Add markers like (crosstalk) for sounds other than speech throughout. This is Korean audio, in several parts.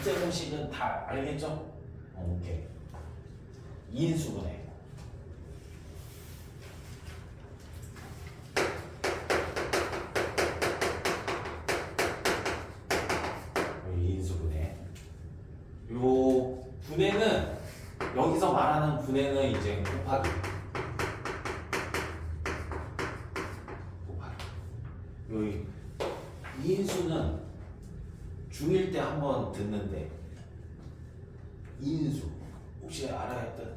곱셈 공식은 다 알겠죠? 어, 오케이. 2인수분해. 인수분해. 요 분해는 여기서 말하는 분해는 이제 곱하기. 요 인수는 중1 때 한 번 듣는데 인수. 혹시 알아야 했던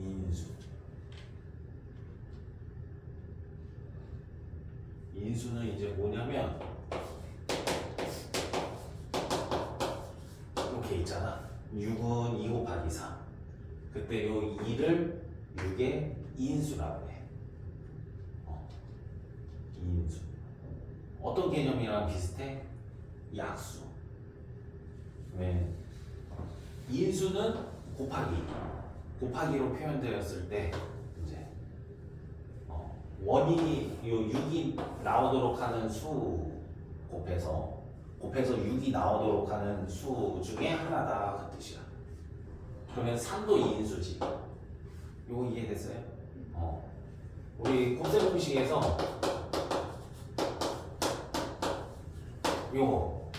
인수. 인수는 이제 뭐냐면 이렇게 있잖아. 6은 2 곱하기 3 그때 요 2를 6의 인수라고 해 어, 인수 어떤 개념이랑 비슷해? 약수 왜? 인수는 곱하기 곱하기로 표현되었을 때 이제 어, 원인이 요 6이 나오도록 하는 수 곱해서 곱해서 6이 나오도록 하는 수 중에 하나다 그 뜻이야. 그러면 3도 2인수지. 요거 이해됐어요? 어. 우리 곱셈 공식에서 요거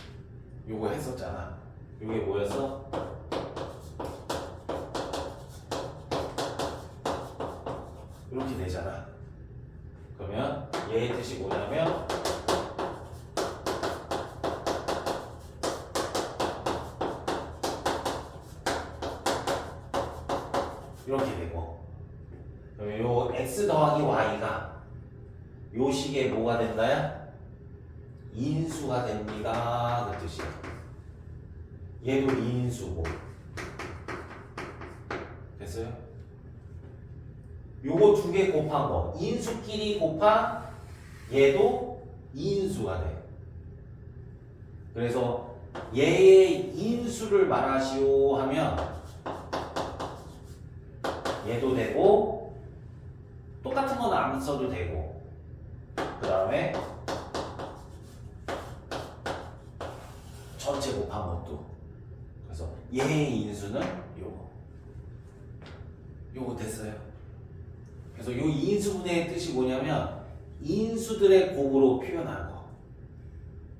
요거 했었잖아. 요게 뭐였어? 이렇게 되잖아. 그러면 얘의 뜻이 뭐냐면 이렇게 되고 그러면 요 x 더하기 y가 요 식에 뭐가 된다야? 인수가 됩니다. 그 뜻이야. 얘도 인수고 됐어요? 요거 두 개 곱한 거 인수끼리 곱한 얘도 인수가 돼. 그래서 얘의 인수를 말하시오 하면 얘도 되고 똑같은 건 안 써도 되고 그 다음에 전체 곱한 것도. 그래서 얘의 인수는 요거. 요거 됐어요. 그래서 요 인수분해의 뜻이 뭐냐면 인수들의 곱으로 표현한 거.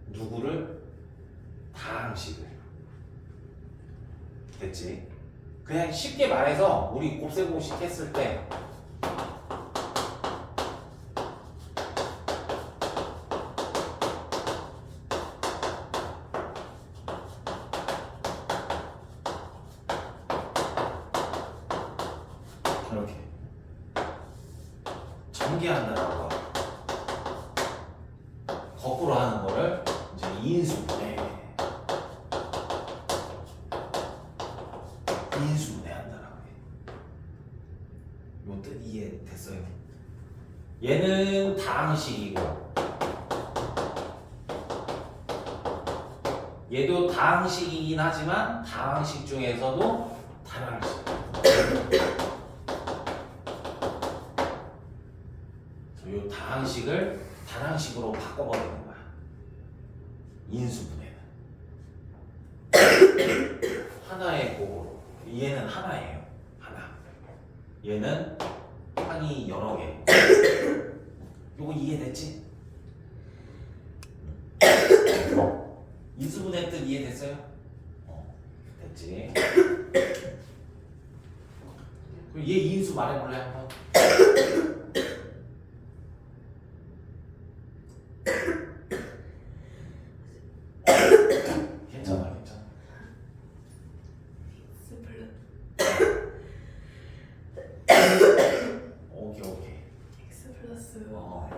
누구를? 다항식을. 됐지? 그냥 쉽게 말해서 우리 곱셈 공식 했을 때 이렇게 전개한다라고 하고 거꾸로 하는 거를 이제 인수분해 인수분해 한다라고 해. 요뜻 이해됐어요? 얘는 다항식이고 얘도 다항식이긴 하지만 다항식 중에서도 다항식 이 다항식을 단항식으로 바꿔버리는 거야. 인수분해는 (coughs) 하나의 곱으로 얘는 하나예요. 하나. 얘는 항이 여러 개. (coughs) 요거 이해됐지? (coughs) 인수분해 뜻 이해됐어요? 어, 됐지. 그럼 얘 인수 말해볼래 한번? 괜찮아, 괜찮아. X 플러스 오케이, 오케이. X 플러스 어.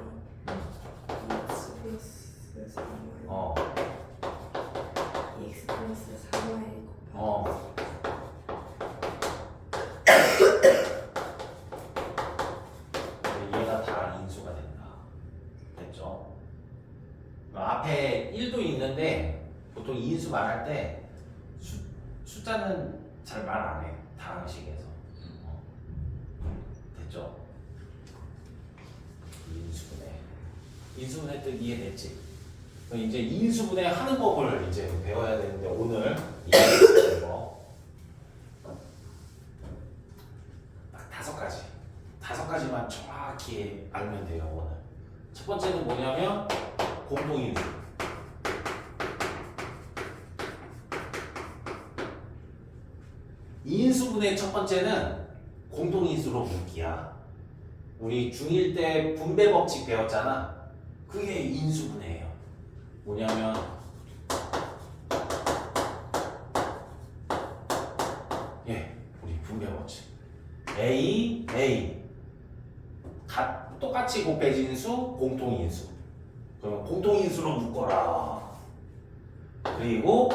Y X 플러스 3Y 어, X 플러스 4Y 곱하기 어. 얘가 다 인수가 된다. 됐죠? 앞에 1도 있는데 보통 인수 말할 때 수, 숫자는 잘 말 안 해. 다항식에서. 어. 됐죠? 인수분해. 인수분해 뜻 이해됐지? 이제 인수분해 하는 법을 이제 배워야 되는데 오늘 이거. 딱 다섯 가지. 다섯 가지만 정확히 알면 돼요 오늘. 첫 번째는 뭐냐면 공동인수. 인수분해 첫 번째는 공동인수로 묻기야 우리 중1 때 분배 법칙 배웠잖아. 그게 인수분해예요. 뭐냐면 예 우리 분배 법칙. A A. 가, 똑같이 곱해진 수 공통인수. 그럼 공통인수로 묶어라. 그리고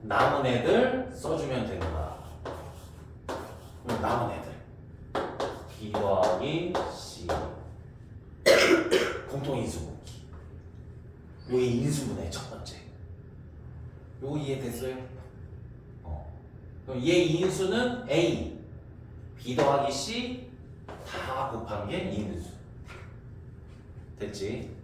남은 애들 써주면 되는 그럼 남은 애들 B 더하기 C 공통인수 곱기 요게 인수분해 첫 번째 요거 이해됐어요? 어. 그럼 얘 인수는 A B 더하기 C 다 곱한 게 인수 됐지?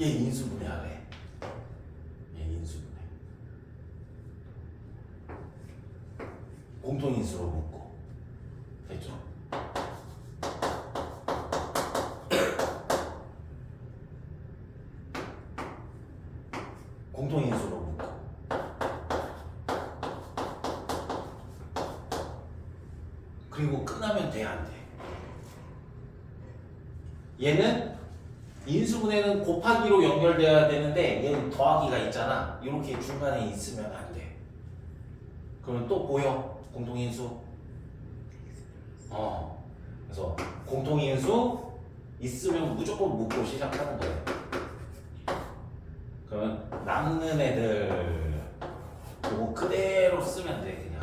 얘 인수분해 하래 얘 인수분해 공통인수로 묶고 됐죠? 공통인수로 묶고 그리고 끝나면 돼 안 돼? 얘는 인수분해는 곱하기로 연결돼야 되는데 얘는 더하기가 있잖아 이렇게 중간에 있으면 안 돼. 그러면 또 보여 공통인수. 어. 그래서 공통인수 있으면 무조건 묶고 시작하는 거예요. 그러면 남는 애들 요거 그대로 쓰면 돼 그냥.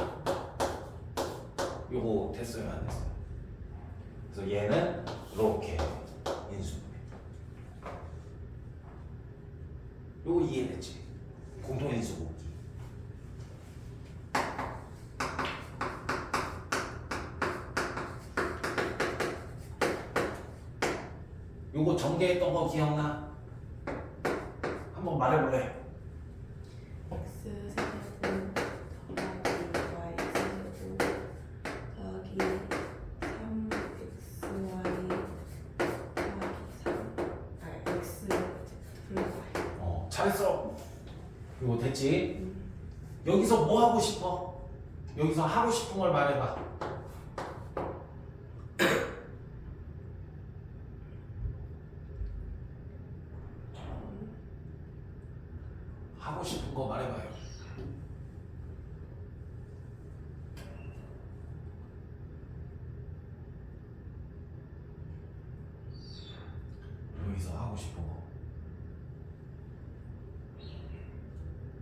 요거 됐어요 안 됐어요. 그래서 얘는 이렇게 인수분해 요거 이해됐지? 공통인수 곱 전개했던 거 기억나? 한번 말해볼래? x 세제곱 더하기 y 세제곱 더하기 3xy 더하기 3 아, x 플러스 y 어, 잘했어. 이거 됐지? 여기서 뭐 하고 싶어? 여기서 하고 싶은 걸 말해봐. 하고 싶은 거 말해봐요. 여기서 하고 싶은 거.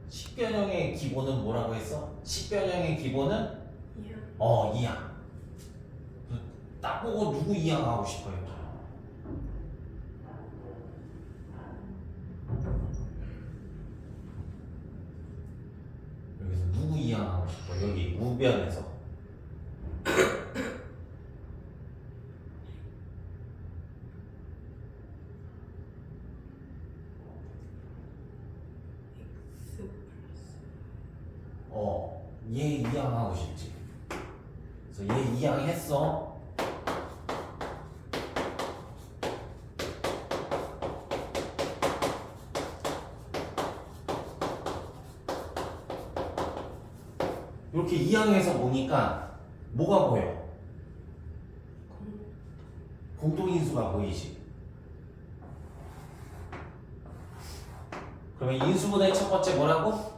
식변형의 기본은 뭐라고 했어? 식변형의 기본은 이야 어 이항. 딱 보고 누구 이항하고 싶어요? 이항하고 싶어? 여기 우변에서. 어, 얘 이항하고 싶지. 그래서 얘 이항했어. 이렇게 이항해서 보니까 뭐가 보여? 공 공동인수가 보이지. 그러면 인수분해 첫 번째 뭐라고?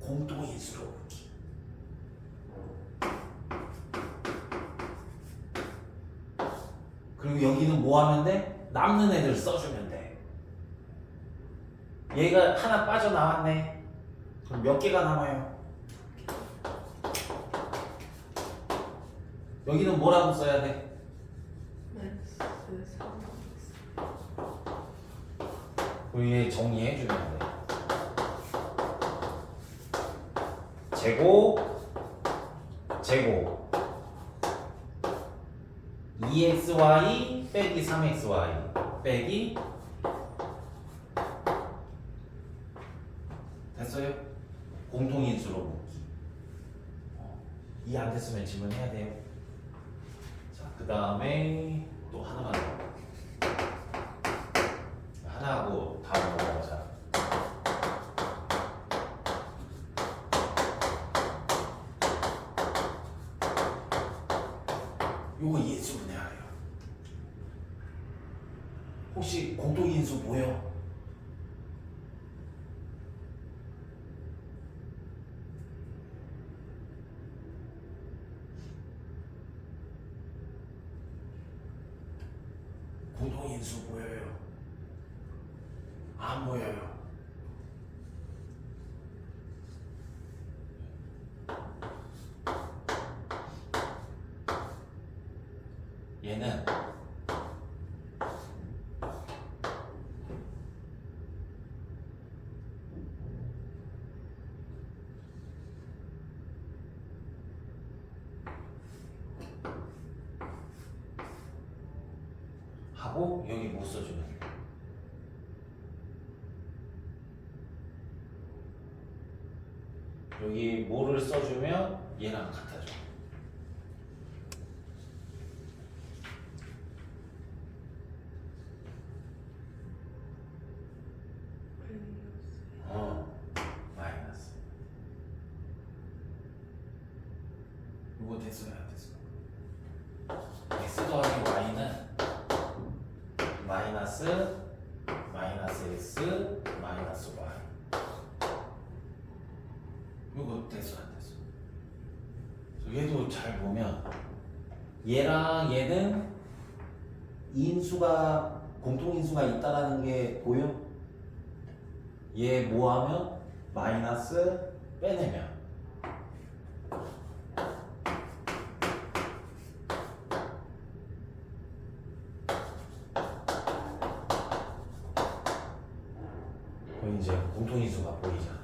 공동인수로 보기. 그리고 여기는 뭐 하면 돼? 남는 애들 써주면 돼. 얘가 하나 빠져나왔네. 그럼 몇 개가 남아요? 여기는 뭐라고 써야 돼? 마이너스 3x 위에 정리해 주면 돼. 제곱 제곱 2xy 빼기 3xy 빼기 됐어요? 공통인수로 묶기 이 안 됐으면 질문해야 돼요 자 그 다음에 또 하나만 더. 하나 하고 다음 넘어가자. 요거 인수 분해 하래요. 혹시 공통 인수 뭐예요? 공통인수 보여요? 안 보여요? 얘는 하고 여기 못 써주는 거. 여기 뭐를 써주면 얘랑 같아져. 어, 마이너스. 이거 됐어요, 안 됐어요? x 더하기 y는 마이너스 마이너스 x 마이너스 y. 이거 됐어, 안 됐어? 얘도 잘 보면 얘랑 얘는 인수가 공통인수가 있다라는 게 보여? 얘 뭐하면 마이너스 빼내면 그럼 이제 공통인수가 보이잖아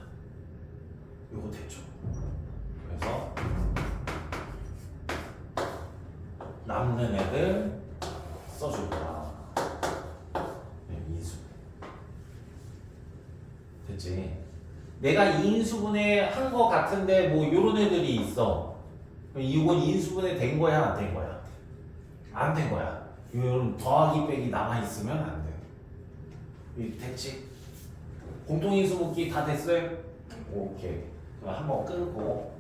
이거 됐죠 그래서 남는 애들 써줄 거야 네, 인수 됐지? 내가 인수분해 한 거 같은데 뭐 요런 애들이 있어. 이건 인수분해 된 거야 안 된 거야? 안 된 거야. 요런 더하기 빼기 남아 있으면 안 돼. 이 됐지? 공통인수 묶기 다 됐어요? 오케이. 그럼 한번 끊고